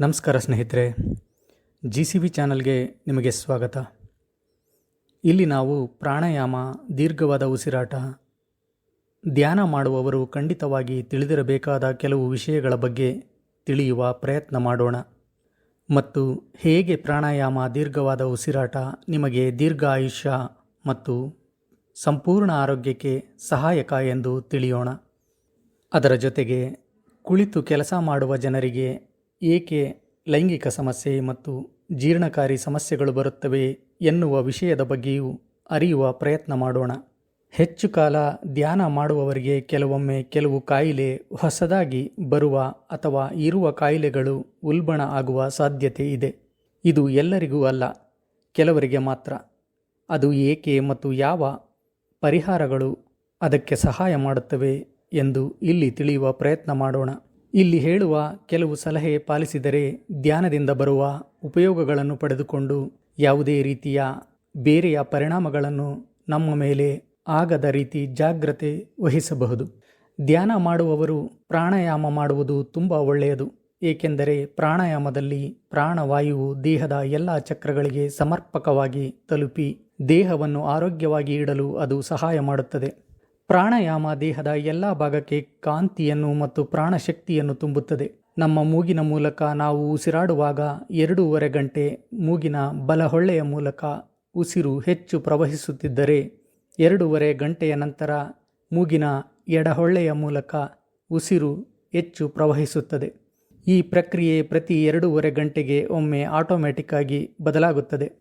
ನಮಸ್ಕಾರ ಸ್ನೇಹಿತರೆ G C B ಚಾನಲ್ಗೆ ನಿಮಗೆ ಸ್ವಾಗತ. ಇಲ್ಲಿ ನಾವು ಪ್ರಾಣಾಯಾಮ, ದೀರ್ಘವಾದ ಉಸಿರಾಟ, ಧ್ಯಾನ ಮಾಡುವವರು ಖಂಡಿತವಾಗಿ ತಿಳಿದಿರಬೇಕಾದ ಕೆಲವು ವಿಷಯಗಳ ಬಗ್ಗೆ ತಿಳಿಯುವ ಪ್ರಯತ್ನ ಮಾಡೋಣ. ಮತ್ತು ಹೇಗೆ ಪ್ರಾಣಾಯಾಮ, ದೀರ್ಘವಾದ ಉಸಿರಾಟ ನಿಮಗೆ ದೀರ್ಘ ಆಯುಷ್ಯ ಮತ್ತು ಸಂಪೂರ್ಣ ಆರೋಗ್ಯಕ್ಕೆ ಸಹಾಯಕ ಎಂದು ತಿಳಿಯೋಣ. ಅದರ ಜೊತೆಗೆ ಕುಳಿತು ಕೆಲಸ ಮಾಡುವ ಜನರಿಗೆ ಏಕೆ ಲೈಂಗಿಕ ಸಮಸ್ಯೆ ಮತ್ತು ಜೀರ್ಣಕಾರಿ ಸಮಸ್ಯೆಗಳು ಬರುತ್ತವೆ ಎನ್ನುವ ವಿಷಯದ ಬಗ್ಗೆಯೂ ಅರಿಯುವ ಪ್ರಯತ್ನ ಮಾಡೋಣ. ಹೆಚ್ಚು ಕಾಲ ಧ್ಯಾನ ಮಾಡುವವರಿಗೆ ಕೆಲವೊಮ್ಮೆ ಕೆಲವು ಕಾಯಿಲೆ ಹೊಸದಾಗಿ ಬರುವ ಅಥವಾ ಇರುವ ಕಾಯಿಲೆಗಳು ಉಲ್ಬಣ ಆಗುವ ಸಾಧ್ಯತೆ ಇದೆ. ಇದು ಎಲ್ಲರಿಗೂ ಅಲ್ಲ, ಕೆಲವರಿಗೆ ಮಾತ್ರ. ಅದು ಏಕೆ ಮತ್ತು ಯಾವ ಪರಿಹಾರಗಳು ಅದಕ್ಕೆ ಸಹಾಯ ಮಾಡುತ್ತವೆ ಎಂದು ಇಲ್ಲಿ ತಿಳಿಯುವ ಪ್ರಯತ್ನ ಮಾಡೋಣ. ಇಲ್ಲಿ ಹೇಳುವ ಕೆಲವು ಸಲಹೆ ಪಾಲಿಸಿದರೆ ಧ್ಯಾನದಿಂದ ಬರುವ ಉಪಯೋಗಗಳನ್ನು ಪಡೆದುಕೊಂಡು ಯಾವುದೇ ರೀತಿಯ ಬೇರೆಯ ಪರಿಣಾಮಗಳನ್ನು ನಮ್ಮ ಮೇಲೆ ಆಗದ ರೀತಿ ಜಾಗ್ರತೆ ವಹಿಸಬಹುದು. ಧ್ಯಾನ ಮಾಡುವವರು ಪ್ರಾಣಾಯಾಮ ಮಾಡುವುದು ತುಂಬ ಒಳ್ಳೆಯದು. ಏಕೆಂದರೆ ಪ್ರಾಣಾಯಾಮದಲ್ಲಿ ಪ್ರಾಣವಾಯುವು ದೇಹದ ಎಲ್ಲ ಚಕ್ರಗಳಿಗೆ ಸಮರ್ಪಕವಾಗಿ ತಲುಪಿ ದೇಹವನ್ನು ಆರೋಗ್ಯವಾಗಿ ಇಡಲು ಅದು ಸಹಾಯ ಮಾಡುತ್ತದೆ. ಪ್ರಾಣಾಯಾಮ ದೇಹದ ಎಲ್ಲ ಭಾಗಕ್ಕೆ ಕಾಂತಿಯನ್ನು ಮತ್ತು ಪ್ರಾಣಶಕ್ತಿಯನ್ನು ತುಂಬುತ್ತದೆ. ನಮ್ಮ ಮೂಗಿನ ಮೂಲಕ ನಾವು ಉಸಿರಾಡುವಾಗ ಎರಡೂವರೆ ಗಂಟೆ ಮೂಗಿನ ಬಲಹೊಳ್ಳೆಯ ಮೂಲಕ ಉಸಿರು ಹೆಚ್ಚು ಪ್ರವಹಿಸುತ್ತಿದ್ದರೆ ಎರಡೂವರೆ ಗಂಟೆಯ ನಂತರ ಮೂಗಿನ ಎಡಹೊಳ್ಳೆಯ ಮೂಲಕ ಉಸಿರು ಹೆಚ್ಚು ಪ್ರವಹಿಸುತ್ತದೆ. ಈ ಪ್ರಕ್ರಿಯೆ ಪ್ರತಿ ಎರಡೂವರೆ ಗಂಟೆಗೆ ಒಮ್ಮೆ ಆಟೋಮ್ಯಾಟಿಕ್ ಆಗಿ ಬದಲಾಗುತ್ತದೆ.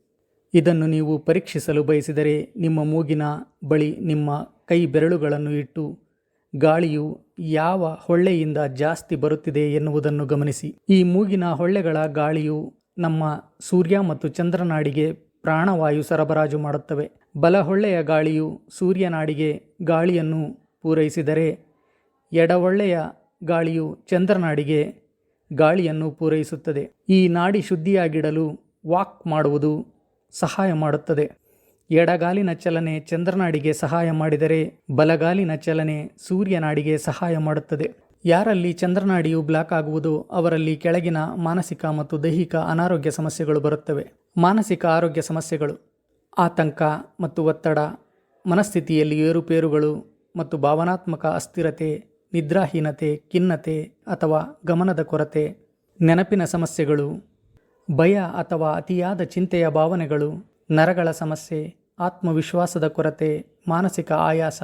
ಇದನ್ನು ನೀವು ಪರೀಕ್ಷಿಸಲು ಬಯಸಿದರೆ ನಿಮ್ಮ ಮೂಗಿನ ಬಳಿ ನಿಮ್ಮ ಕೈ ಬೆರಳುಗಳನ್ನು ಇಟ್ಟು, ಗಾಳಿಯು ಯಾವ ಹೊಳ್ಳೆಯಿಂದ ಜಾಸ್ತಿ ಬರುತ್ತಿದೆ ಎನ್ನುವುದನ್ನು ಗಮನಿಸಿ. ಈ ಮೂಗಿನ ಹೊಳ್ಳೆಗಳ ಗಾಳಿಯು ನಮ್ಮ ಸೂರ್ಯ ಮತ್ತು ಚಂದ್ರನಾಡಿಗೆ ಪ್ರಾಣವಾಯು ಸರಬರಾಜು ಮಾಡುತ್ತವೆ. ಬಲಹೊಳ್ಳೆಯ ಗಾಳಿಯು ಸೂರ್ಯನಾಡಿಗೆ ಗಾಳಿಯನ್ನು ಪೂರೈಸಿದರೆ ಎಡವೊಳ್ಳೆಯ ಗಾಳಿಯು ಚಂದ್ರನಾಡಿಗೆ ಗಾಳಿಯನ್ನು ಪೂರೈಸುತ್ತದೆ. ಈ ನಾಡಿ ಶುದ್ಧಿಯಾಗಿಡಲು ವಾಕ್ ಮಾಡುವುದು ಸಹಾಯ ಮಾಡುತ್ತದೆ. ಎಡಗಾಲಿನ ಚಲನೆ ಚಂದ್ರನಾಡಿಗೆ ಸಹಾಯ ಮಾಡಿದರೆ ಬಲಗಾಲಿನ ಚಲನೆ ಸೂರ್ಯನಾಡಿಗೆ ಸಹಾಯ ಮಾಡುತ್ತದೆ. ಯಾರಲ್ಲಿ ಚಂದ್ರನಾಡಿಯು ಬ್ಲಾಕ್ ಆಗುವುದು ಅವರಲ್ಲಿ ಕೆಳಗಿನ ಮಾನಸಿಕ ಮತ್ತು ದೈಹಿಕ ಅನಾರೋಗ್ಯ ಸಮಸ್ಯೆಗಳು ಬರುತ್ತವೆ. ಮಾನಸಿಕ ಆರೋಗ್ಯ ಸಮಸ್ಯೆಗಳು, ಆತಂಕ ಮತ್ತು ಒತ್ತಡ, ಮನಸ್ಥಿತಿಯಲ್ಲಿ ಏರುಪೇರುಗಳು ಮತ್ತು ಭಾವನಾತ್ಮಕ ಅಸ್ಥಿರತೆ, ನಿದ್ರಾಹೀನತೆ, ಖಿನ್ನತೆ ಅಥವಾ ಗಮನದ ಕೊರತೆ, ನೆನಪಿನ ಸಮಸ್ಯೆಗಳು, ಭಯ ಅಥವಾ ಅತಿಯಾದ ಚಿಂತೆಯ ಭಾವನೆಗಳು ನರಗಳ ಸಮಸ್ಯೆ, ಆತ್ಮವಿಶ್ವಾಸದ ಕೊರತೆ, ಮಾನಸಿಕ ಆಯಾಸ,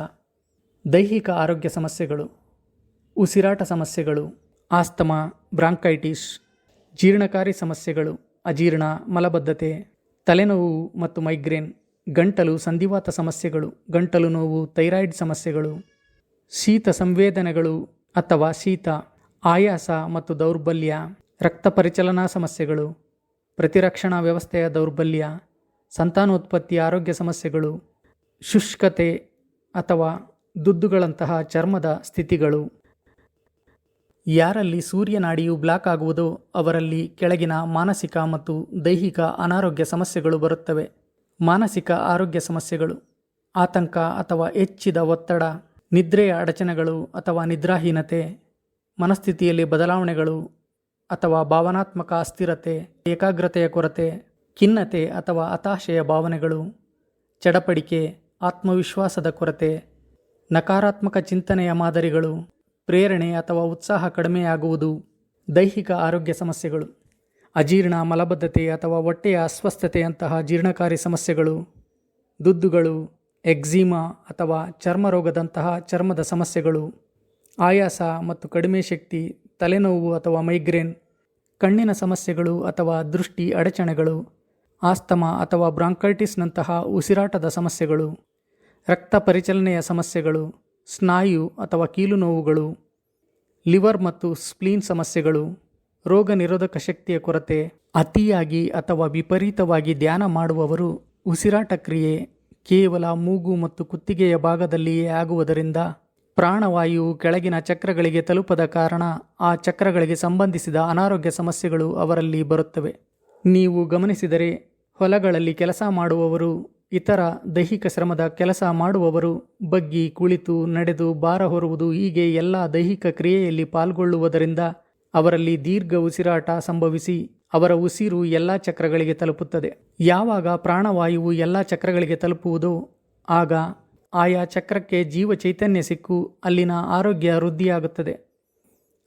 ದೈಹಿಕ ಆರೋಗ್ಯ ಸಮಸ್ಯೆಗಳು, ಉಸಿರಾಟ ಸಮಸ್ಯೆಗಳು, ಆಸ್ತಮಾ, ಬ್ರಾಂಕೈಟಿಸ್, ಜೀರ್ಣಕಾರಿ ಸಮಸ್ಯೆಗಳು, ಅಜೀರ್ಣ, ಮಲಬದ್ಧತೆ, ತಲೆನೋವು ಮತ್ತು ಮೈಗ್ರೇನ್, ಗಂಟಲು ಸಂಧಿವಾತ ಸಮಸ್ಯೆಗಳು, ಗಂಟಲು ನೋವು, ಥೈರಾಯ್ಡ್ ಸಮಸ್ಯೆಗಳು, ಶೀತ ಸಂವೇದನೆಗಳು ಅಥವಾ ಶೀತ, ಆಯಾಸ ಮತ್ತು ದೌರ್ಬಲ್ಯ, ರಕ್ತ ಪರಿಚಲನಾ ಸಮಸ್ಯೆಗಳು, ಪ್ರತಿರಕ್ಷಣಾ ವ್ಯವಸ್ಥೆಯ ದೌರ್ಬಲ್ಯ ಸಂತಾನೋತ್ಪತ್ತಿ ಆರೋಗ್ಯ ಸಮಸ್ಯೆಗಳು, ಶುಷ್ಕತೆ ಅಥವಾ ದುದ್ದುಗಳಂತಹ ಚರ್ಮದ ಸ್ಥಿತಿಗಳು. ಯಾರಲ್ಲಿ ಸೂರ್ಯನಾಡಿಯು ಬ್ಲಾಕ್ ಆಗುವುದೋ ಅವರಲ್ಲಿ ಕೆಳಗಿನ ಮಾನಸಿಕ ಮತ್ತು ದೈಹಿಕ ಅನಾರೋಗ್ಯ ಸಮಸ್ಯೆಗಳು ಬರುತ್ತವೆ. ಮಾನಸಿಕ ಆರೋಗ್ಯ ಸಮಸ್ಯೆಗಳು, ಆತಂಕ ಅಥವಾ ಹೆಚ್ಚಿದ ಒತ್ತಡ, ನಿದ್ರೆಯ ಅಡಚಣೆಗಳು ಅಥವಾ ನಿದ್ರಾಹೀನತೆ, ಮನಸ್ಥಿತಿಯಲ್ಲಿ ಬದಲಾವಣೆಗಳು ಅಥವಾ ಭಾವನಾತ್ಮಕ ಅಸ್ಥಿರತೆ, ಏಕಾಗ್ರತೆಯ ಕೊರತೆ ಖಿನ್ನತೆ ಅಥವಾ ಹತಾಶೆಯ ಭಾವನೆಗಳು, ಚಡಪಡಿಕೆ, ಆತ್ಮವಿಶ್ವಾಸದ ಕೊರತೆ, ನಕಾರಾತ್ಮಕ ಚಿಂತನೆಯ ಮಾದರಿಗಳು, ಪ್ರೇರಣೆ ಅಥವಾ ಉತ್ಸಾಹ ಕಡಿಮೆಯಾಗುವುದು, ದೈಹಿಕ ಆರೋಗ್ಯ ಸಮಸ್ಯೆಗಳು, ಅಜೀರ್ಣ ಮಲಬದ್ಧತೆ ಅಥವಾ ಹೊಟ್ಟೆಯ ಅಸ್ವಸ್ಥತೆಯಂತಹ ಜೀರ್ಣಕಾರಿ ಸಮಸ್ಯೆಗಳು, ದುದ್ದುಗಳು, ಎಕ್ಸಿಮಾ ಅಥವಾ ಚರ್ಮರೋಗದಂತಹ ಚರ್ಮದ ಸಮಸ್ಯೆಗಳು, ಆಯಾಸ ಮತ್ತು ಕಡಿಮೆ ಶಕ್ತಿ, ತಲೆನೋವು ಅಥವಾ ಮೈಗ್ರೇನ್, ಕಣ್ಣಿನ ಸಮಸ್ಯೆಗಳು ಅಥವಾ ದೃಷ್ಟಿ ಅಡಚಣೆಗಳು ಆಸ್ತಮಾ ಅಥವಾ ಬ್ರಾಂಕೈಟಿಸ್ನಂತಹ ಉಸಿರಾಟದ ಸಮಸ್ಯೆಗಳು, ರಕ್ತ ಪರಿಚಲನೆಯ ಸಮಸ್ಯೆಗಳು, ಸ್ನಾಯು ಅಥವಾ ಕೀಲು ನೋವುಗಳು, ಲಿವರ್ ಮತ್ತು ಸ್ಪ್ಲೀನ್ ಸಮಸ್ಯೆಗಳು, ರೋಗ ನಿರೋಧಕ ಶಕ್ತಿಯ ಕೊರತೆ, ಅತಿಯಾಗಿ ಅಥವಾ ವಿಪರೀತವಾಗಿ ಧ್ಯಾನ ಮಾಡುವವರು ಉಸಿರಾಟ ಕ್ರಿಯೆ ಕೇವಲ ಮೂಗು ಮತ್ತು ಕುತ್ತಿಗೆಯ ಭಾಗದಲ್ಲಿಯೇ ಆಗುವುದರಿಂದ ಪ್ರಾಣವಾಯುವು ಕೆಳಗಿನ ಚಕ್ರಗಳಿಗೆ ತಲುಪದ ಕಾರಣ ಆ ಚಕ್ರಗಳಿಗೆ ಸಂಬಂಧಿಸಿದ ಅನಾರೋಗ್ಯ ಸಮಸ್ಯೆಗಳು ಅವರಲ್ಲಿ ಬರುತ್ತವೆ. ನೀವು ಗಮನಿಸಿದರೆ ಹೊಲಗಳಲ್ಲಿ ಕೆಲಸ ಮಾಡುವವರು, ಇತರ ದೈಹಿಕ ಶ್ರಮದ ಕೆಲಸ ಮಾಡುವವರು ಬಗ್ಗಿ, ಕುಳಿತು, ನಡೆದು, ಭಾರ ಹೊರುವುದು ಹೀಗೆ ಎಲ್ಲ ದೈಹಿಕ ಕ್ರಿಯೆಯಲ್ಲಿ ಪಾಲ್ಗೊಳ್ಳುವುದರಿಂದ ಅವರಲ್ಲಿ ದೀರ್ಘ ಉಸಿರಾಟ ಸಂಭವಿಸಿ ಅವರ ಉಸಿರು ಎಲ್ಲ ಚಕ್ರಗಳಿಗೆ ತಲುಪುತ್ತದೆ. ಯಾವಾಗ ಪ್ರಾಣವಾಯುವು ಎಲ್ಲ ಚಕ್ರಗಳಿಗೆ ತಲುಪುವುದೋ, ಆಗ ಆಯಾ ಚಕ್ರಕ್ಕೆ ಜೀವ ಚೈತನ್ಯ ಸಿಕ್ಕು, ಅಲ್ಲಿನ ಆರೋಗ್ಯ ವೃದ್ಧಿಯಾಗುತ್ತದೆ.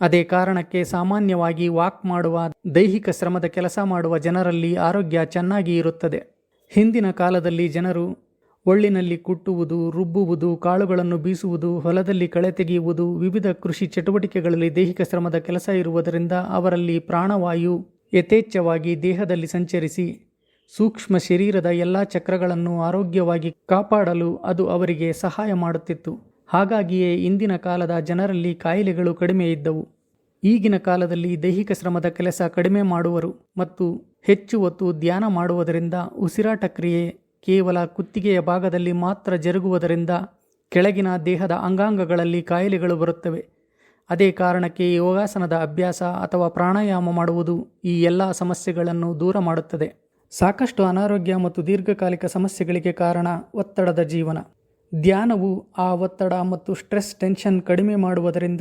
ಅದೇ ಕಾರಣಕ್ಕೆ ಸಾಮಾನ್ಯವಾಗಿ ವಾಕ್ ಮಾಡುವ, ದೈಹಿಕ ಶ್ರಮದ ಕೆಲಸ ಮಾಡುವ ಜನರಲ್ಲಿ ಆರೋಗ್ಯ ಚೆನ್ನಾಗಿ ಇರುತ್ತದೆ. ಹಿಂದಿನ ಕಾಲದಲ್ಲಿ ಜನರು ಒಳ್ಳಿನಲ್ಲಿ ಕುಟ್ಟುವುದು, ರುಬ್ಬುವುದು, ಕಾಳುಗಳನ್ನು ಬೀಸುವುದು, ಹೊಲದಲ್ಲಿ ಕಳೆ ತೆಗೆಯುವುದು, ವಿವಿಧ ಕೃಷಿ ಚಟುವಟಿಕೆಗಳಲ್ಲಿ ದೈಹಿಕ ಶ್ರಮದ ಕೆಲಸ ಇರುವುದರಿಂದ ಅವರಲ್ಲಿ ಪ್ರಾಣವಾಯು ಯಥೇಚ್ಛವಾಗಿ ದೇಹದಲ್ಲಿ ಸಂಚರಿಸಿ, ಸೂಕ್ಷ್ಮ ಶರೀರದ ಎಲ್ಲ ಚಕ್ರಗಳನ್ನು ಆರೋಗ್ಯವಾಗಿ ಕಾಪಾಡಲು ಅದು ಅವರಿಗೆ ಸಹಾಯ ಮಾಡುತ್ತಿತ್ತು. ಹಾಗಾಗಿಯೇ ಇಂದಿನ ಕಾಲದ ಜನರಲ್ಲಿ ಕಾಯಿಲೆಗಳು ಕಡಿಮೆ ಇದ್ದವು. ಈಗಿನ ಕಾಲದಲ್ಲಿ ದೈಹಿಕ ಶ್ರಮದ ಕೆಲಸ ಕಡಿಮೆ ಮಾಡುವರು ಮತ್ತು ಹೆಚ್ಚು ಹೊತ್ತು ಧ್ಯಾನ ಮಾಡುವುದರಿಂದ ಉಸಿರಾಟ ಕ್ರಿಯೆ ಕೇವಲ ಕುತ್ತಿಗೆಯ ಭಾಗದಲ್ಲಿ ಮಾತ್ರ ಜರುಗುವುದರಿಂದ ಕೆಳಗಿನ ದೇಹದ ಅಂಗಾಂಗಗಳಲ್ಲಿ ಕಾಯಿಲೆಗಳು ಬರುತ್ತವೆ. ಅದೇ ಕಾರಣಕ್ಕೆ ಯೋಗಾಸನದ ಅಭ್ಯಾಸ ಅಥವಾ ಪ್ರಾಣಾಯಾಮ ಮಾಡುವುದು ಈ ಎಲ್ಲ ಸಮಸ್ಯೆಗಳನ್ನು ದೂರ ಮಾಡುತ್ತದೆ. ಸಾಕಷ್ಟು ಅನಾರೋಗ್ಯ ಮತ್ತು ದೀರ್ಘಕಾಲಿಕ ಸಮಸ್ಯೆಗಳಿಗೆ ಕಾರಣ ಒತ್ತಡದ ಜೀವನ. ಧ್ಯಾನವು ಆ ಒತ್ತಡ ಮತ್ತು ಸ್ಟ್ರೆಸ್ ಟೆನ್ಷನ್ ಕಡಿಮೆ ಮಾಡುವುದರಿಂದ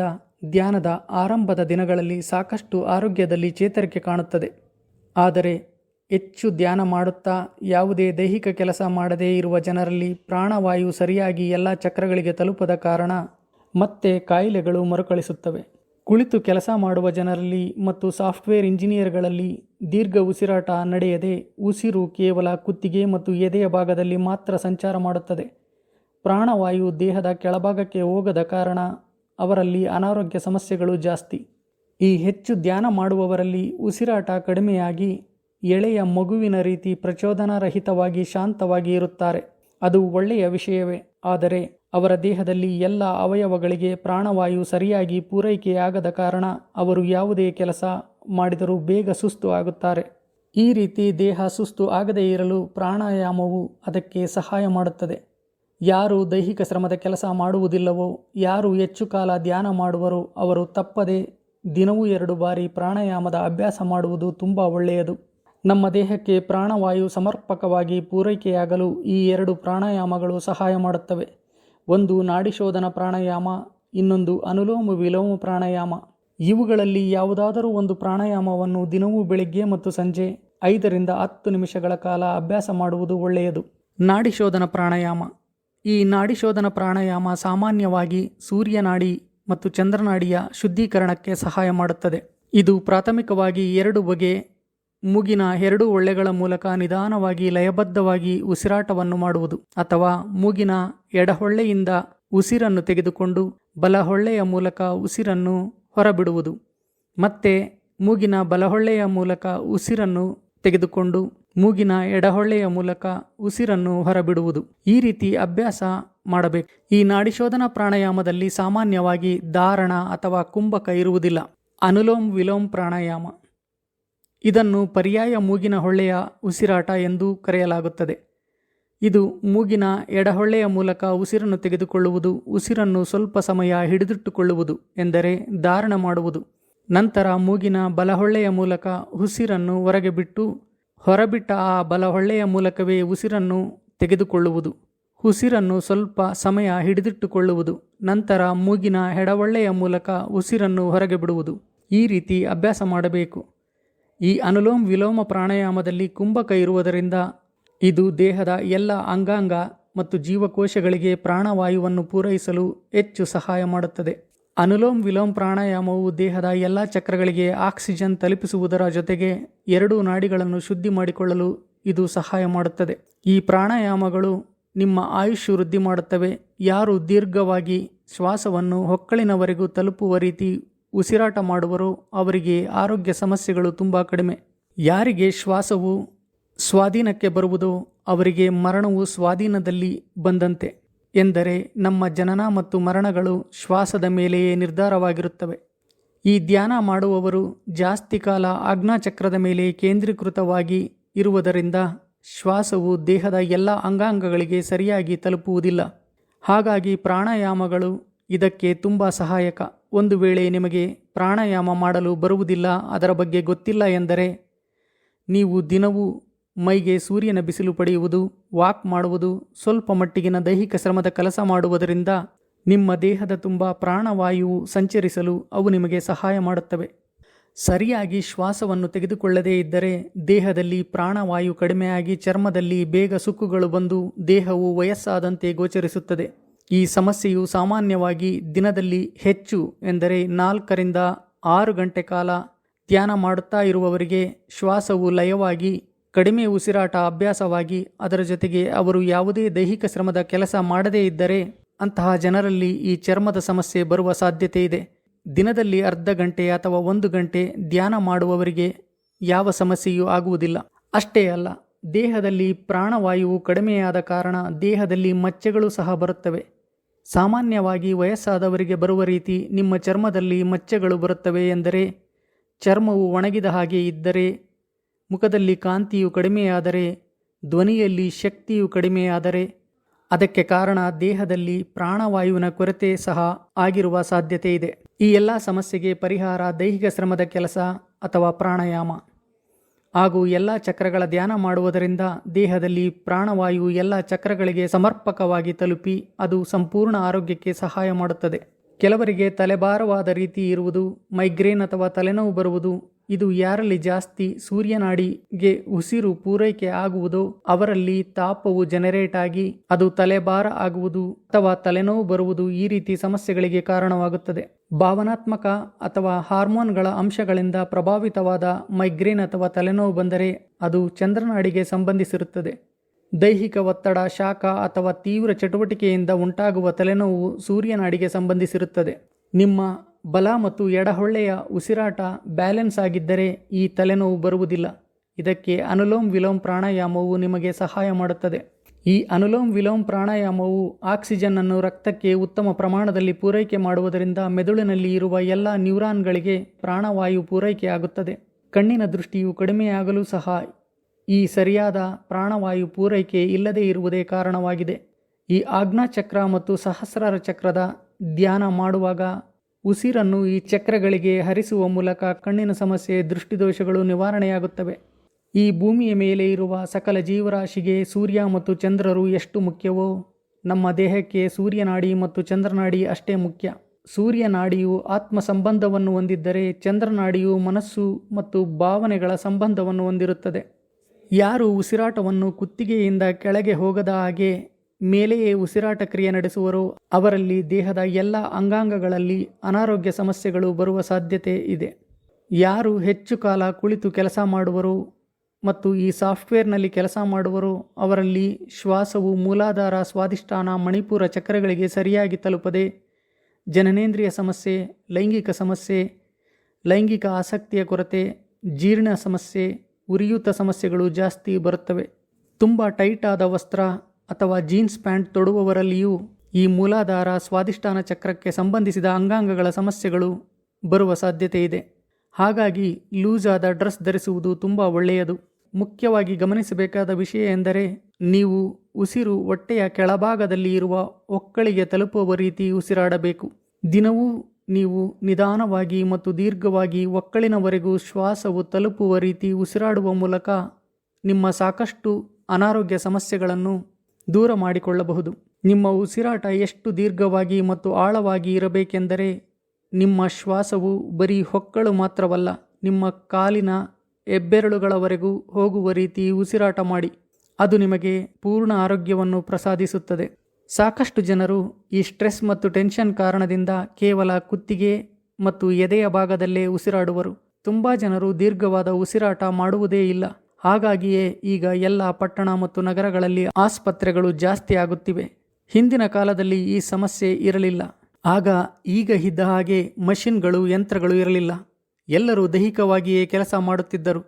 ಧ್ಯಾನದ ಆರಂಭದ ದಿನಗಳಲ್ಲಿ ಸಾಕಷ್ಟು ಆರೋಗ್ಯದಲ್ಲಿ ಚೇತರಿಕೆ ಕಾಣುತ್ತದೆ. ಆದರೆ ಹೆಚ್ಚು ಧ್ಯಾನ ಮಾಡುತ್ತಾ ಯಾವುದೇ ದೈಹಿಕ ಕೆಲಸ ಮಾಡದೇ ಇರುವ ಜನರಲ್ಲಿ ಪ್ರಾಣವಾಯು ಸರಿಯಾಗಿ ಎಲ್ಲ ಚಕ್ರಗಳಿಗೆ ತಲುಪದ ಕಾರಣ ಮತ್ತೆ ಕಾಯಿಲೆಗಳು ಮರುಕಳಿಸುತ್ತವೆ. ಕುಳಿತು ಕೆಲಸ ಮಾಡುವ ಜನರಲ್ಲಿ ಮತ್ತು ಸಾಫ್ಟ್ವೇರ್ ಇಂಜಿನಿಯರ್ಗಳಲ್ಲಿ ದೀರ್ಘ ಉಸಿರಾಟ ನಡೆಯದೆ, ಉಸಿರು ಕೇವಲ ಕುತ್ತಿಗೆ ಮತ್ತು ಎದೆಯ ಭಾಗದಲ್ಲಿ ಮಾತ್ರ ಸಂಚಾರ ಮಾಡುತ್ತದೆ. ಪ್ರಾಣವಾಯು ದೇಹದ ಕೆಳಭಾಗಕ್ಕೆ ಹೋಗದ ಕಾರಣ ಅವರಲ್ಲಿ ಅನಾರೋಗ್ಯ ಸಮಸ್ಯೆಗಳು ಜಾಸ್ತಿ. ಈ ಹೆಚ್ಚು ಧ್ಯಾನ ಮಾಡುವವರಲ್ಲಿ ಉಸಿರಾಟ ಕಡಿಮೆಯಾಗಿ ಎಳೆಯ ಮಗುವಿನ ರೀತಿ ಪ್ರಚೋದನಾರಹಿತವಾಗಿ ಶಾಂತವಾಗಿ ಇರುತ್ತಾರೆ. ಅದು ಒಳ್ಳೆಯ ವಿಷಯವೇ. ಆದರೆ ಅವರ ದೇಹದಲ್ಲಿ ಎಲ್ಲ ಅವಯವಗಳಿಗೆ ಪ್ರಾಣವಾಯು ಸರಿಯಾಗಿ ಪೂರೈಕೆಯಾಗದ ಕಾರಣ ಅವರು ಯಾವುದೇ ಕೆಲಸ ಮಾಡಿದರೂ ಬೇಗ ಸುಸ್ತು ಆಗುತ್ತಾರೆ. ಈ ರೀತಿ ದೇಹ ಸುಸ್ತು ಆಗದೇ ಇರಲು ಪ್ರಾಣಾಯಾಮವು ಅದಕ್ಕೆ ಸಹಾಯ ಮಾಡುತ್ತದೆ. ಯಾರು ದೈಹಿಕ ಶ್ರಮದ ಕೆಲಸ ಮಾಡುವುದಿಲ್ಲವೋ, ಯಾರು ಹೆಚ್ಚು ಕಾಲ ಧ್ಯಾನ ಮಾಡುವರೋ, ಅವರು ತಪ್ಪದೆ ದಿನವೂ ಎರಡು ಬಾರಿ ಪ್ರಾಣಾಯಾಮದ ಅಭ್ಯಾಸ ಮಾಡುವುದು ತುಂಬ ಒಳ್ಳೆಯದು. ನಮ್ಮ ದೇಹಕ್ಕೆ ಪ್ರಾಣವಾಯು ಸಮರ್ಪಕವಾಗಿ ಪೂರೈಕೆಯಾಗಲು ಈ ಎರಡು ಪ್ರಾಣಾಯಾಮಗಳು ಸಹಾಯ ಮಾಡುತ್ತವೆ. ಒಂದು ನಾಡಿಶೋಧನ ಪ್ರಾಣಾಯಾಮ, ಇನ್ನೊಂದು ಅನುಲೋಮ ವಿಲೋಮ ಪ್ರಾಣಾಯಾಮ. ಇವುಗಳಲ್ಲಿ ಯಾವುದಾದರೂ ಒಂದು ಪ್ರಾಣಾಯಾಮವನ್ನು ದಿನವೂ ಬೆಳಿಗ್ಗೆ ಮತ್ತು ಸಂಜೆ ಐದರಿಂದ ಹತ್ತು ನಿಮಿಷಗಳ ಕಾಲ ಅಭ್ಯಾಸ ಮಾಡುವುದು ಒಳ್ಳೆಯದು. ನಾಡಿಶೋಧನ ಪ್ರಾಣಾಯಾಮ. ಈ ನಾಡಿಶೋಧನ ಪ್ರಾಣಾಯಾಮ ಸಾಮಾನ್ಯವಾಗಿ ಸೂರ್ಯನಾಡಿ ಮತ್ತು ಚಂದ್ರನಾಡಿಯ ಶುದ್ಧೀಕರಣಕ್ಕೆ ಸಹಾಯ ಮಾಡುತ್ತದೆ. ಇದು ಪ್ರಾಥಮಿಕವಾಗಿ ಎರಡು ಬಗೆ, ಮೂಗಿನ ಎರಡು ಒಳ್ಳೆಗಳ ಮೂಲಕ ನಿಧಾನವಾಗಿ ಲಯಬದ್ಧವಾಗಿ ಉಸಿರಾಟವನ್ನು ಮಾಡುವುದು ಅಥವಾ ಮೂಗಿನ ಎಡಹೊಳ್ಳೆಯಿಂದ ಉಸಿರನ್ನು ತೆಗೆದುಕೊಂಡು ಬಲಹೊಳ್ಳೆಯ ಮೂಲಕ ಉಸಿರನ್ನು ಹೊರಬಿಡುವುದು. ಮತ್ತೆ ಮೂಗಿನ ಬಲಹೊಳ್ಳೆಯ ಮೂಲಕ ಉಸಿರನ್ನು ತೆಗೆದುಕೊಂಡು ಮೂಗಿನ ಎಡಹೊಳ್ಳೆಯ ಮೂಲಕ ಉಸಿರನ್ನು ಹೊರಬಿಡುವುದು. ಈ ರೀತಿ ಅಭ್ಯಾಸ ಮಾಡಬೇಕು. ಈ ನಾಡಿಶೋಧನ ಪ್ರಾಣಾಯಾಮದಲ್ಲಿ ಸಾಮಾನ್ಯವಾಗಿ ಧಾರಣ ಅಥವಾ ಕುಂಭಕ ಇರುವುದಿಲ್ಲ. ಅನುಲೋಮ್ ವಿಲೋಮ್ ಪ್ರಾಣಾಯಾಮ. ಇದನ್ನು ಪರ್ಯಾಯ ಮೂಗಿನ ಹೊಳ್ಳೆಯ ಉಸಿರಾಟ ಎಂದು ಕರೆಯಲಾಗುತ್ತದೆ. ಇದು ಮೂಗಿನ ಎಡಹೊಳ್ಳೆಯ ಮೂಲಕ ಉಸಿರನ್ನು ತೆಗೆದುಕೊಳ್ಳುವುದು, ಉಸಿರನ್ನು ಸ್ವಲ್ಪ ಸಮಯ ಹಿಡಿದಿಟ್ಟುಕೊಳ್ಳುವುದು ಎಂದರೆ ಧಾರಣ ಮಾಡುವುದು. ನಂತರ ಮೂಗಿನ ಬಲಹೊಳ್ಳೆಯ ಮೂಲಕ ಉಸಿರನ್ನು ಹೊರಗೆ ಬಿಟ್ಟು ಹೊರಬಿಟ್ಟ ಆ ಬಲಹೊಳ್ಳೆಯ ಮೂಲಕವೇ ಉಸಿರನ್ನು ತೆಗೆದುಕೊಳ್ಳುವುದು. ಉಸಿರನ್ನು ಸ್ವಲ್ಪ ಸಮಯ ಹಿಡಿದಿಟ್ಟುಕೊಳ್ಳುವುದು. ನಂತರ ಮೂಗಿನ ಎಡಹೊಳ್ಳೆಯ ಮೂಲಕ ಉಸಿರನ್ನು ಹೊರಗೆ ಬಿಡುವುದು. ಈ ರೀತಿ ಅಭ್ಯಾಸ ಮಾಡಬೇಕು. ಈ ಅನುಲೋಮ್ ವಿಲೋಮ ಪ್ರಾಣಾಯಾಮದಲ್ಲಿ ಕುಂಭಕ ಇರುವುದರಿಂದ ಇದು ದೇಹದ ಎಲ್ಲ ಅಂಗಾಂಗ ಮತ್ತು ಜೀವಕೋಶಗಳಿಗೆ ಪ್ರಾಣವಾಯುವನ್ನು ಪೂರೈಸಲು ಹೆಚ್ಚು ಸಹಾಯ ಮಾಡುತ್ತದೆ. ಅನುಲೋಮ್ ವಿಲೋಮ್ ಪ್ರಾಣಾಯಾಮವು ದೇಹದ ಎಲ್ಲ ಚಕ್ರಗಳಿಗೆ ಆಕ್ಸಿಜನ್ ತಲುಪಿಸುವುದರ ಜೊತೆಗೆ ಎರಡೂ ನಾಡಿಗಳನ್ನು ಶುದ್ಧಿ ಮಾಡಿಕೊಳ್ಳಲು ಇದು ಸಹಾಯ ಮಾಡುತ್ತದೆ. ಈ ಪ್ರಾಣಾಯಾಮಗಳು ನಿಮ್ಮ ಆಯುಷ್ ವೃದ್ಧಿ ಮಾಡುತ್ತವೆ. ಯಾರು ದೀರ್ಘವಾಗಿ ಶ್ವಾಸವನ್ನು ಹೊಕ್ಕಳಿನವರೆಗೂ ತಲುಪುವ ರೀತಿ ಉಸಿರಾಟ ಮಾಡುವರೋ ಅವರಿಗೆ ಆರೋಗ್ಯ ಸಮಸ್ಯೆಗಳು ತುಂಬ ಕಡಿಮೆ. ಯಾರಿಗೆ ಶ್ವಾಸವು ಸ್ವಾಧೀನಕ್ಕೆ ಬರುವುದೋ ಅವರಿಗೆ ಮರಣವು ಸ್ವಾಧೀನದಲ್ಲಿ ಬಂದಂತೆ. ಎಂದರೆ ನಮ್ಮ ಜನನ ಮತ್ತು ಮರಣಗಳು ಶ್ವಾಸದ ಮೇಲೆಯೇ ನಿರ್ಧಾರವಾಗಿರುತ್ತವೆ. ಈ ಧ್ಯಾನ ಮಾಡುವವರು ಜಾಸ್ತಿ ಕಾಲ ಆಜ್ಞಾಚಕ್ರದ ಮೇಲೆ ಕೇಂದ್ರೀಕೃತವಾಗಿ ಇರುವುದರಿಂದ ಶ್ವಾಸವು ದೇಹದ ಎಲ್ಲ ಅಂಗಾಂಗಗಳಿಗೆ ಸರಿಯಾಗಿ ತಲುಪುವುದಿಲ್ಲ. ಹಾಗಾಗಿ ಪ್ರಾಣಾಯಾಮಗಳು ಇದಕ್ಕೆ ತುಂಬ ಸಹಾಯಕ. ಒಂದು ವೇಳೆ ನಿಮಗೆ ಪ್ರಾಣಾಯಾಮ ಮಾಡಲು ಬರುವುದಿಲ್ಲ, ಅದರ ಬಗ್ಗೆ ಗೊತ್ತಿಲ್ಲ ಎಂದರೆ ನೀವು ದಿನವೂ ಮೈಗೆ ಸೂರ್ಯನ ಬಿಸಿಲು ಪಡೆಯುವುದು, ವಾಕ್ ಮಾಡುವುದು, ಸ್ವಲ್ಪ ಮಟ್ಟಿಗಿನ ದೈಹಿಕ ಶ್ರಮದ ಕೆಲಸ ಮಾಡುವುದರಿಂದ ನಿಮ್ಮ ದೇಹದ ತುಂಬ ಪ್ರಾಣವಾಯುವು ಸಂಚರಿಸಲು ಅವು ನಿಮಗೆ ಸಹಾಯ ಮಾಡುತ್ತವೆ. ಸರಿಯಾಗಿ ಶ್ವಾಸವನ್ನು ತೆಗೆದುಕೊಳ್ಳದೇ ಇದ್ದರೆ ದೇಹದಲ್ಲಿ ಪ್ರಾಣವಾಯು ಕಡಿಮೆಯಾಗಿ ಚರ್ಮದಲ್ಲಿ ಬೇಗ ಸುಕ್ಕುಗಳು ಬಂದು ದೇಹವು ವಯಸ್ಸಾದಂತೆ ಗೋಚರಿಸುತ್ತದೆ. ಈ ಸಮಸ್ಯೆಯು ಸಾಮಾನ್ಯವಾಗಿ ದಿನದಲ್ಲಿ ಹೆಚ್ಚು ಎಂದರೆ ನಾಲ್ಕರಿಂದ ಆರು ಗಂಟೆ ಕಾಲ ಧ್ಯಾನ ಮಾಡುತ್ತಾ ಇರುವವರಿಗೆ ಶ್ವಾಸವು ಲಯವಾಗಿ ಕಡಿಮೆ ಉಸಿರಾಟ ಅಭ್ಯಾಸವಾಗಿ ಅದರ ಜೊತೆಗೆ ಅವರು ಯಾವುದೇ ದೈಹಿಕ ಶ್ರಮದ ಕೆಲಸ ಮಾಡದೇ ಇದ್ದರೆ ಅಂತಹ ಜನರಲ್ಲಿ ಈ ಚರ್ಮದ ಸಮಸ್ಯೆ ಬರುವ ಸಾಧ್ಯತೆ ಇದೆ. ದಿನದಲ್ಲಿ ಅರ್ಧ ಗಂಟೆ ಅಥವಾ ಒಂದು ಗಂಟೆ ಧ್ಯಾನ ಮಾಡುವವರಿಗೆ ಯಾವ ಸಮಸ್ಯೆಯೂ ಆಗುವುದಿಲ್ಲ. ಅಷ್ಟೇ ಅಲ್ಲ, ದೇಹದಲ್ಲಿ ಪ್ರಾಣವಾಯುವು ಕಡಿಮೆಯಾದ ಕಾರಣ ದೇಹದಲ್ಲಿ ಮಚ್ಚೆಗಳು ಸಹ ಬರುತ್ತವೆ. ಸಾಮಾನ್ಯವಾಗಿ ವಯಸ್ಸಾದವರಿಗೆ ಬರುವ ರೀತಿ ನಿಮ್ಮ ಚರ್ಮದಲ್ಲಿ ಮಚ್ಚೆಗಳು ಬರುತ್ತವೆ ಎಂದರೆ, ಚರ್ಮವು ಒಣಗಿದ ಹಾಗೆ ಇದ್ದರೆ ಮುಖದಲ್ಲಿ ಕಾಂತಿಯು ಕಡಿಮೆಯಾದರೆ, ಧ್ವನಿಯಲ್ಲಿ ಶಕ್ತಿಯು ಕಡಿಮೆಯಾದರೆ, ಅದಕ್ಕೆ ಕಾರಣ ದೇಹದಲ್ಲಿ ಪ್ರಾಣವಾಯುವಿನ ಕೊರತೆ ಸಹ ಆಗಿರುವ ಸಾಧ್ಯತೆ ಇದೆ. ಈ ಎಲ್ಲ ಸಮಸ್ಯೆಗೆ ಪರಿಹಾರ ದೈಹಿಕ ಶ್ರಮದ ಕೆಲಸ ಅಥವಾ ಪ್ರಾಣಾಯಾಮ. ಹಾಗೂ ಎಲ್ಲ ಚಕ್ರಗಳ ಧ್ಯಾನ ಮಾಡುವುದರಿಂದ ದೇಹದಲ್ಲಿ ಪ್ರಾಣವಾಯು ಎಲ್ಲ ಚಕ್ರಗಳಿಗೆ ಸಮರ್ಪಕವಾಗಿ ತಲುಪಿ ಅದು ಸಂಪೂರ್ಣ ಆರೋಗ್ಯಕ್ಕೆ ಸಹಾಯ ಮಾಡುತ್ತದೆ. ಕೆಲವರಿಗೆ ತಲೆಭಾರವಾದ ರೀತಿ ಇರುವುದು, ಮೈಗ್ರೇನ್ ಅಥವಾ ತಲೆನೋವು ಬರುವುದು, ಇದು ಯಾರಲ್ಲಿ ಜಾಸ್ತಿ ಸೂರ್ಯನಾಡಿಗೆ ಉಸಿರು ಪೂರೈಕೆ ಆಗುವುದೋ ಅವರಲ್ಲಿ ತಾಪವು ಜನರೇಟ್ ಆಗಿ ಅದು ತಲೆಭಾರ ಆಗುವುದು ಅಥವಾ ತಲೆನೋವು ಬರುವುದು ಈ ರೀತಿ ಸಮಸ್ಯೆಗಳಿಗೆ ಕಾರಣವಾಗುತ್ತದೆ. ಭಾವನಾತ್ಮಕ ಅಥವಾ ಹಾರ್ಮೋನ್ಗಳ ಅಂಶಗಳಿಂದ ಪ್ರಭಾವಿತವಾದ ಮೈಗ್ರೇನ್ ಅಥವಾ ತಲೆನೋವು ಬಂದರೆ ಅದು ಚಂದ್ರನಾಡಿಗೆ ಸಂಬಂಧಿಸಿರುತ್ತದೆ. ದೈಹಿಕ ಒತ್ತಡ, ಶಾಖ ಅಥವಾ ತೀವ್ರ ಚಟುವಟಿಕೆಯಿಂದ ಉಂಟಾಗುವ ತಲೆನೋವು ಸೂರ್ಯನಾಡಿಗೆ ಸಂಬಂಧಿಸಿರುತ್ತದೆ. ನಿಮ್ಮ ಬಲ ಮತ್ತು ಎಡಹೊಳ್ಳೆಯ ಉಸಿರಾಟ ಬ್ಯಾಲೆನ್ಸ್ ಆಗಿದ್ದರೆ ಈ ತಲೆನೋವು ಬರುವುದಿಲ್ಲ. ಇದಕ್ಕೆ ಅನುಲೋಮ್ ವಿಲೋಮ್ ಪ್ರಾಣಾಯಾಮವು ನಿಮಗೆ ಸಹಾಯ ಮಾಡುತ್ತದೆ. ಈ ಅನುಲೋಮ್ ವಿಲೋಮ್ ಪ್ರಾಣಾಯಾಮವು ಆಕ್ಸಿಜನ್ ಅನ್ನು ರಕ್ತಕ್ಕೆ ಉತ್ತಮ ಪ್ರಮಾಣದಲ್ಲಿ ಪೂರೈಕೆ ಮಾಡುವುದರಿಂದ ಮೆದುಳಿನಲ್ಲಿ ಇರುವ ಎಲ್ಲ ನ್ಯೂರಾನ್ಗಳಿಗೆ ಪ್ರಾಣವಾಯು ಪೂರೈಕೆಯಾಗುತ್ತದೆ. ಕಣ್ಣಿನ ದೃಷ್ಟಿಯು ಕಡಿಮೆಯಾಗಲು ಸಹ ಈ ಸರಿಯಾದ ಪ್ರಾಣವಾಯು ಪೂರೈಕೆ ಇಲ್ಲದೇ ಇರುವುದೇ ಕಾರಣವಾಗಿದೆ. ಈ ಆಜ್ಞಾಚಕ್ರ ಮತ್ತು ಸಹಸ್ರಾರ ಚಕ್ರದ ಧ್ಯಾನ ಮಾಡುವಾಗ ಉಸಿರನ್ನು ಈ ಚಕ್ರಗಳಿಗೆ ಹರಿಸುವ ಮೂಲಕ ಕಣ್ಣಿನ ಸಮಸ್ಯೆ, ದೃಷ್ಟಿದೋಷಗಳು ನಿವಾರಣೆಯಾಗುತ್ತವೆ. ಈ ಭೂಮಿಯ ಮೇಲೆ ಇರುವ ಸಕಲ ಜೀವರಾಶಿಗೆ ಸೂರ್ಯ ಮತ್ತು ಚಂದ್ರರು ಎಷ್ಟು ಮುಖ್ಯವೋ, ನಮ್ಮ ದೇಹಕ್ಕೆ ಸೂರ್ಯನಾಡಿ ಮತ್ತು ಚಂದ್ರನಾಡಿ ಅಷ್ಟೇ ಮುಖ್ಯ. ಸೂರ್ಯನಾಡಿಯು ಆತ್ಮ ಸಂಬಂಧವನ್ನು ಹೊಂದಿದ್ದರೆ ಚಂದ್ರನಾಡಿಯು ಮನಸ್ಸು ಮತ್ತು ಭಾವನೆಗಳ ಸಂಬಂಧವನ್ನು ಹೊಂದಿರುತ್ತದೆ. ಯಾರು ಉಸಿರಾಟವನ್ನು ಕುತ್ತಿಗೆಯಿಂದ ಕೆಳಗೆ ಹೋಗದ ಹಾಗೆ ಮೇಲೆಯೇ ಉಸಿರಾಟ ಕ್ರಿಯೆ ನಡೆಸುವರೋ ಅವರಲ್ಲಿ ದೇಹದ ಎಲ್ಲ ಅಂಗಾಂಗಗಳಲ್ಲಿ ಅನಾರೋಗ್ಯ ಸಮಸ್ಯೆಗಳು ಬರುವ ಸಾಧ್ಯತೆ ಇದೆ. ಯಾರು ಹೆಚ್ಚು ಕಾಲ ಕುಳಿತು ಕೆಲಸ ಮಾಡುವರು ಮತ್ತು ಈ ಸಾಫ್ಟ್ವೇರ್ನಲ್ಲಿ ಕೆಲಸ ಮಾಡುವರು ಅವರಲ್ಲಿ ಶ್ವಾಸವು ಮೂಲಾಧಾರ ಸ್ವಾದಿಷ್ಠಾನ ಮಣಿಪುರ ಚಕ್ರಗಳಿಗೆ ಸರಿಯಾಗಿ ತಲುಪದೆ ಜನನೇಂದ್ರಿಯ ಸಮಸ್ಯೆ, ಲೈಂಗಿಕ ಸಮಸ್ಯೆ, ಲೈಂಗಿಕ ಆಸಕ್ತಿಯ ಕೊರತೆ, ಜೀರ್ಣ ಸಮಸ್ಯೆ ಉರಿಯೂತ ಸಮಸ್ಯೆಗಳು ಜಾಸ್ತಿ ಬರುತ್ತವೆ. ತುಂಬ ಟೈಟ್ ಆದ ವಸ್ತ್ರ ಅಥವಾ ಜೀನ್ಸ್ ಪ್ಯಾಂಟ್ ತೊಡುವವರಲ್ಲಿಯೂ ಈ ಮೂಲಾಧಾರ ಸ್ವಾದಿಷ್ಠಾನ ಚಕ್ರಕ್ಕೆ ಸಂಬಂಧಿಸಿದ ಅಂಗಾಂಗಗಳ ಸಮಸ್ಯೆಗಳು ಬರುವ ಸಾಧ್ಯತೆ ಇದೆ. ಹಾಗಾಗಿ ಲೂಸ್ ಆದ ಡ್ರೆಸ್ ಧರಿಸುವುದು ತುಂಬ ಒಳ್ಳೆಯದು. ಮುಖ್ಯವಾಗಿ ಗಮನಿಸಬೇಕಾದ ವಿಷಯ ಎಂದರೆ ನೀವು ಉಸಿರು ಹೊಟ್ಟೆಯ ಕೆಳಭಾಗದಲ್ಲಿ ಇರುವ ಒಕ್ಕಳಿಗೆ ತಲುಪುವ ರೀತಿ ಉಸಿರಾಡಬೇಕು. ದಿನವೂ ನೀವು ನಿಧಾನವಾಗಿ ಮತ್ತು ದೀರ್ಘವಾಗಿ ಒಕ್ಕಳಿನವರೆಗೂ ಶ್ವಾಸವು ತಲುಪುವ ರೀತಿ ಉಸಿರಾಡುವ ಮೂಲಕ ನಿಮ್ಮ ಸಾಕಷ್ಟು ಅನಾರೋಗ್ಯ ಸಮಸ್ಯೆಗಳನ್ನು ದೂರ ಮಾಡಿಕೊಳ್ಳಬಹುದು. ನಿಮ್ಮ ಉಸಿರಾಟ ಎಷ್ಟು ದೀರ್ಘವಾಗಿ ಮತ್ತು ಆಳವಾಗಿ ಇರಬೇಕೆಂದರೆ ನಿಮ್ಮ ಶ್ವಾಸವು ಬರೀ ಹೊಕ್ಕಳು ಮಾತ್ರವಲ್ಲ, ನಿಮ್ಮ ಕಾಲಿನ ಹೆಬ್ಬೆರಳುಗಳವರೆಗೂ ಹೋಗುವ ರೀತಿ ಉಸಿರಾಟ ಮಾಡಿ. ಅದು ನಿಮಗೆ ಪೂರ್ಣ ಆರೋಗ್ಯವನ್ನು ಪ್ರಸಾದಿಸುತ್ತದೆ. ಸಾಕಷ್ಟು ಜನರು ಈ ಸ್ಟ್ರೆಸ್ ಮತ್ತು ಟೆನ್ಷನ್ ಕಾರಣದಿಂದ ಕೇವಲ ಕುತ್ತಿಗೆ ಮತ್ತು ಎದೆಯ ಭಾಗದಲ್ಲೇ ಉಸಿರಾಡುವರು. ತುಂಬ ಜನರು ದೀರ್ಘವಾದ ಉಸಿರಾಟ ಮಾಡುವುದೇ ಇಲ್ಲ. ಹಾಗಾಗಿಯೇ ಈಗ ಎಲ್ಲ ಪಟ್ಟಣ ಮತ್ತು ನಗರಗಳಲ್ಲಿ ಆಸ್ಪತ್ರೆಗಳು ಜಾಸ್ತಿ ಆಗುತ್ತಿವೆ. ಹಿಂದಿನ ಕಾಲದಲ್ಲಿ ಈ ಸಮಸ್ಯೆ ಇರಲಿಲ್ಲ. ಆಗ ಈಗ ಇದ್ದ ಹಾಗೆ ಮಷಿನ್ಗಳು, ಯಂತ್ರಗಳು ಇರಲಿಲ್ಲ. ಎಲ್ಲರೂ ದೈಹಿಕವಾಗಿಯೇ ಕೆಲಸ ಮಾಡುತ್ತಿದ್ದರು.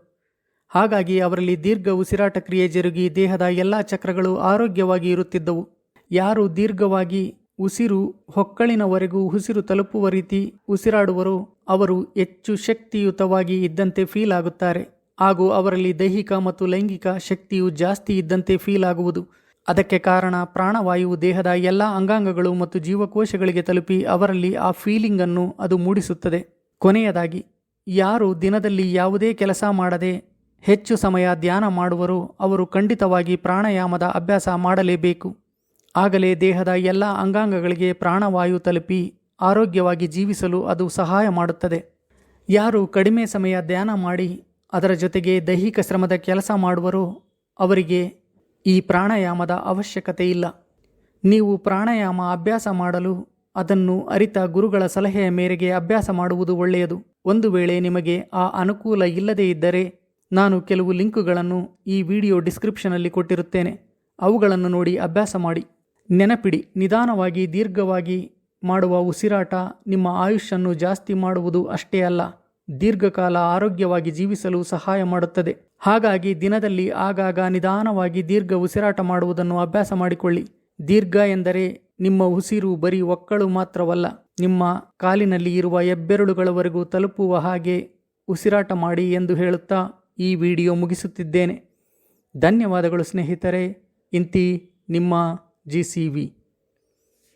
ಹಾಗಾಗಿ ಅವರಲ್ಲಿ ದೀರ್ಘ ಉಸಿರಾಟ ಕ್ರಿಯೆ ಜರುಗಿ ದೇಹದ ಎಲ್ಲ ಚಕ್ರಗಳು ಆರೋಗ್ಯವಾಗಿ ಇರುತ್ತಿದ್ದವು. ಯಾರು ದೀರ್ಘವಾಗಿ ಉಸಿರು ಹೊಕ್ಕಳಿನವರೆಗೂ ಉಸಿರು ತಲುಪುವ ರೀತಿ ಉಸಿರಾಡುವರೋ ಅವರು ಹೆಚ್ಚು ಶಕ್ತಿಯುತವಾಗಿ ಇದ್ದಂತೆ ಫೀಲ್ ಆಗುತ್ತಾರೆ. ಹಾಗೂ ಅವರಲ್ಲಿ ದೈಹಿಕ ಮತ್ತು ಲೈಂಗಿಕ ಶಕ್ತಿಯು ಜಾಸ್ತಿ ಇದ್ದಂತೆ ಫೀಲ್ ಆಗುವುದು. ಅದಕ್ಕೆ ಕಾರಣ ಪ್ರಾಣವಾಯು, ದೇಹದ ಎಲ್ಲ ಅಂಗಾಂಗಗಳು ಮತ್ತು ಜೀವಕೋಶಗಳಿಗೆ ತಲುಪಿ ಅವರಲ್ಲಿ ಆ ಫೀಲಿಂಗನ್ನು ಅದು ಮೂಡಿಸುತ್ತದೆ. ಕೊನೆಯದಾಗಿ, ಯಾರು ದಿನದಲ್ಲಿ ಯಾವುದೇ ಕೆಲಸ ಮಾಡದೆ ಹೆಚ್ಚು ಸಮಯ ಧ್ಯಾನ ಮಾಡುವರೋ ಅವರು ಖಂಡಿತವಾಗಿ ಪ್ರಾಣಾಯಾಮದ ಅಭ್ಯಾಸ ಮಾಡಲೇಬೇಕು. ಆಗಲೇ ದೇಹದ ಎಲ್ಲ ಅಂಗಾಂಗಗಳಿಗೆ ಪ್ರಾಣವಾಯು ತಲುಪಿ ಆರೋಗ್ಯವಾಗಿ ಜೀವಿಸಲು ಅದು ಸಹಾಯ ಮಾಡುತ್ತದೆ. ಯಾರು ಕಡಿಮೆ ಸಮಯ ಧ್ಯಾನ ಮಾಡಿ ಅದರ ಜೊತೆಗೆ ದೈಹಿಕ ಶ್ರಮದ ಕೆಲಸ ಮಾಡುವರೋ ಅವರಿಗೆ ಈ ಪ್ರಾಣಾಯಾಮದ ಅವಶ್ಯಕತೆ ಇಲ್ಲ. ನೀವು ಪ್ರಾಣಾಯಾಮ ಅಭ್ಯಾಸ ಮಾಡಲು ಅದನ್ನು ಅರಿತ ಗುರುಗಳ ಸಲಹೆಯ ಮೇರೆಗೆ ಅಭ್ಯಾಸ ಮಾಡುವುದು ಒಳ್ಳೆಯದು. ಒಂದು ವೇಳೆ ನಿಮಗೆ ಆ ಅನುಕೂಲ ಇಲ್ಲದೇ ಇದ್ದರೆ ನಾನು ಕೆಲವು ಲಿಂಕುಗಳನ್ನು ಈ ವಿಡಿಯೋ ಡಿಸ್ಕ್ರಿಪ್ಷನಲ್ಲಿ ಕೊಟ್ಟಿರುತ್ತೇನೆ. ಅವುಗಳನ್ನು ನೋಡಿ ಅಭ್ಯಾಸ ಮಾಡಿ. ನೆನಪಿಡಿ, ನಿಧಾನವಾಗಿ, ದೀರ್ಘವಾಗಿ ಮಾಡುವ ಉಸಿರಾಟ ನಿಮ್ಮ ಆಯುಷನ್ನು ಜಾಸ್ತಿ ಮಾಡುವುದು ಅಷ್ಟೇ ಅಲ್ಲ, ದೀರ್ಘಕಾಲ ಆರೋಗ್ಯವಾಗಿ ಜೀವಿಸಲು ಸಹಾಯ ಮಾಡುತ್ತದೆ. ಹಾಗಾಗಿ ದಿನದಲ್ಲಿ ಆಗಾಗ ನಿಧಾನವಾಗಿ ದೀರ್ಘ ಉಸಿರಾಟ ಮಾಡುವುದನ್ನು ಅಭ್ಯಾಸ ಮಾಡಿಕೊಳ್ಳಿ. ದೀರ್ಘ ಎಂದರೆ ನಿಮ್ಮ ಉಸಿರು ಬರೀ ಒಕ್ಕಳು ಮಾತ್ರವಲ್ಲ, ನಿಮ್ಮ ಕಾಲಿನಲ್ಲಿ ಇರುವ ಹೆಬ್ಬೆರಳುಗಳವರೆಗೂ ತಲುಪುವ ಹಾಗೆ ಉಸಿರಾಟ ಮಾಡಿ ಎಂದು ಹೇಳುತ್ತಾ ಈ ವಿಡಿಯೋ ಮುಗಿಸುತ್ತಿದ್ದೇನೆ. ಧನ್ಯವಾದಗಳು ಸ್ನೇಹಿತರೆ, ಇಂತಿ ನಿಮ್ಮ ಜಿ ಸಿ ವಿ